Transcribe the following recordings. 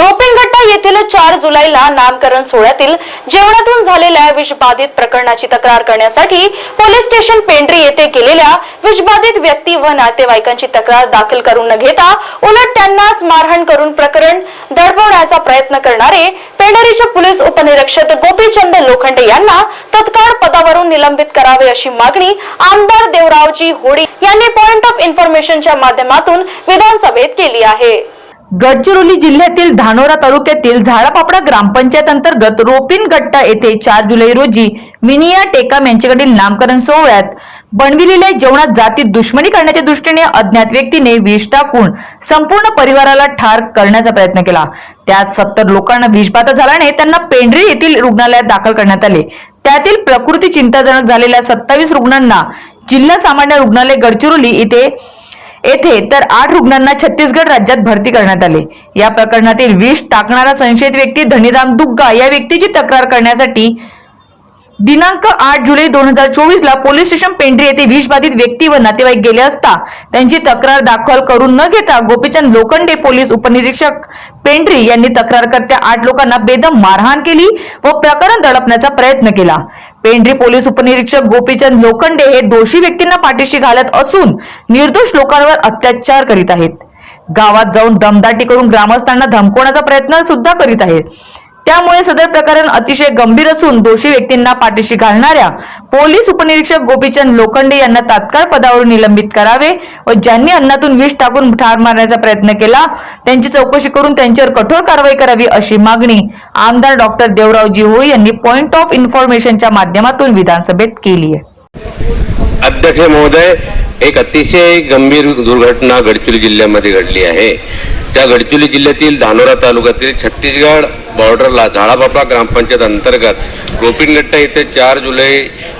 रोपिंगट्टा येथील चार जुलैला नामकरण सोहळ्यातील जेवणातून झालेल्या विषबाधित प्रकरणाची तक्रार करण्यासाठी पोलीस स्टेशन पेंढरी येथे गेलेल्या विषबाधित व्यक्ती व नातेवाईकांची तक्रार दाखल करून न घेता उलट त्यांनाच मारहाण करून प्रकरण दडपवण्याचा प्रयत्न करणारे पेंढरीचे पोलीस उपनिरीक्षक गोपीचंद लोखंडे यांना तत्काळ पदावरून निलंबित करावे अशी मागणी आमदार देवरावजी होडी यांनी पॉइंट ऑफ इन्फॉर्मेशनच्या माध्यमातून विधानसभेत केली आहे. गडचिरोली जिल्ह्यातील धानोरा तालुक्यातील झाडापापडा ग्रामपंचायत अंतर्गत रोपिनगट्टा येथे चार जुलै रोजी मिनिया टेकाम यांच्याकडील नामकरण सोहळ्यात बनविलेल्या जेवणात जाती दुश्मनी करण्याच्या दृष्टीने अज्ञात व्यक्तीने विष टाकून संपूर्ण परिवाराला ठार करण्याचा प्रयत्न केला. त्यात सत्तर लोकांना विषबाधा झाल्याने त्यांना पेंढरी येथील रुग्णालयात दाखल करण्यात आले. त्यातील प्रकृती चिंताजनक झालेल्या सत्तावीस रुग्णांना जिल्हा सामान्य रुग्णालय गडचिरोली इथे येथे तर आठ रुग्णांना छत्तीसगड राज्यात भरती करण्यात आले. या प्रकरणातील विष टाकणारा संशयित व्यक्ती धनीराम दुग्गा या व्यक्तीची तक्रार करण्यासाठी दिनांक आठ जुलै दोन हजार चोवीस ला पोलीस स्टेशन पेंढरी येथे विषबाधित व्यक्ती व नातेवाईक गेले असता त्यांची तक्रार दाखल करून न घेता गोपीचंद लोखंडे पोलीस उपनिरीक्षक पेंढरी यांनी तक्रारकर्त्या आठ लोकांना बेदम मारहाण केली व प्रकरण दडपण्याचा प्रयत्न केला. पेंढरी पोलीस उपनिरीक्षक गोपीचंद लोखंडे हे दोषी व्यक्तींना पाठीशी घालत असून निर्दोष लोकांवर अत्याचार करीत आहेत. गावात जाऊन दमदाटी करून ग्रामस्थांना धमकवण्याचा प्रयत्न सुद्धा करीत आहेत. त्यामुळे सदर प्रकरण अतिशय गंभीर असून दोषी व्यक्तींना पाठीशी घालणाऱ्या पोलीस उपनिरीक्षक गोपीचंद लोखंडे यांना तात्काळ पदावरून निलंबित करावे व ज्यांनी अन्नातून विष टाकून ठार मारण्याचा प्रयत्न केला त्यांची चौकशी करून त्यांच्यावर कठोर कारवाई करावी अशी मागणी आमदार डॉक्टर देवरावजी होळी यांनी पॉइंट ऑफ इन्फॉर्मेशनच्या माध्यमातून विधानसभेत केली आहे. अध्यक्ष महोदय एक अतिशय गंभीर दुर्घटना गडचिरोली जिल्ह्यामध्ये घडली आहे. त्या गडचिरोली जिल्ह्यातील धानोरा तालुक्यातील छत्तीसगड बॉर्डरला झाडापापा ग्रामपंचायत अंतर्गत गोपीनगट्टा येथे चार जुलै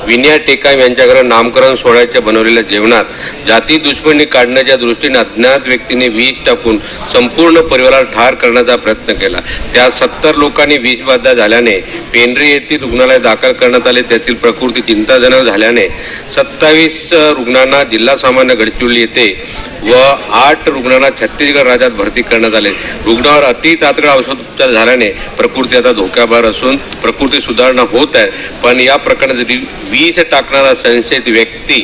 विनया टेकाम यांच्याकडे नामकरण सोहळ्याच्या बनवलेल्या जेवणात जाती दुश्मनी काढण्याच्या दृष्टीने अज्ञात व्यक्तीने वीज टाकून संपूर्ण परिवाराला ठार करण्याचा प्रयत्न केला. त्यात सत्तर लोकांनी वीजबाधा झाल्याने पेंढरी येथील रुग्णालयात दाखल करण्यात आले. त्यातील प्रकृती चिंताजनक झाल्याने सत्तावीस रुग्णांना जिल्हा सामान्य गडचिरोली येथे व आठ रुग्णांना छत्तीसगड राज्यात भरती करण्यात आले. रुग्णावर अति तात्काळ औषधोपचार झाल्याने प्रकृती आता धोक्याबाहेर असून प्रकृती सुधारणा होत आहे. पण या प्रकरणात वीज टाकणारा संशयित व्यक्ती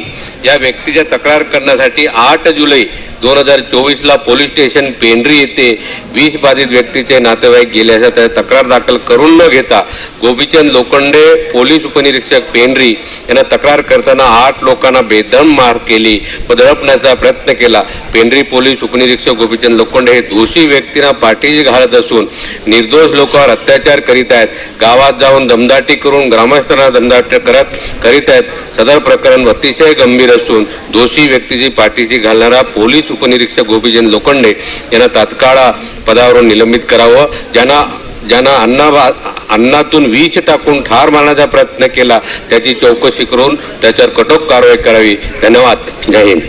या व्यक्तीच्या तक्रार करण्यासाठी आठ जुलै दोन हजार चोवीसला पोलीस स्टेशन पेंढरी येथे विष बाधित व्यक्तीचे नातेवाईक गेले असता त्या तक्रार दाखल करून न घेता गोपीचंद लोखंडे पोलीस उपनिरीक्षक पेंढरी यांना तक्रार करताना आठ लोकांना बेदम मार केली व दडपण्याचा प्रयत्न केला. पेंढरी पोलीस उपनिरीक्षक गोपीचंद लोखंडे हे दोषी व्यक्तींना पाठीशी घालत असून निर्दोष लोकांवर अत्याचार करीत आहेत. गावात जाऊन दमदाटी करून ग्रामस्थांना दमदाटी करत करीत आहेत. सदर प्रकरण अतिशय गंभीर असून दोषी व्यक्तीची पाठीची घालणारा पोलीस उपनिरीक्षक गोपीजन लोखंडे यांना तात्काळ पदावरून निलंबित करावं. ज्यांना ज्यांना अन्ना अन्नातून विष टाकून ठार मारण्याचा प्रयत्न केला त्याची चौकशी करून त्याच्यावर कठोर कारवाई करावी. धन्यवाद. जय हिंद.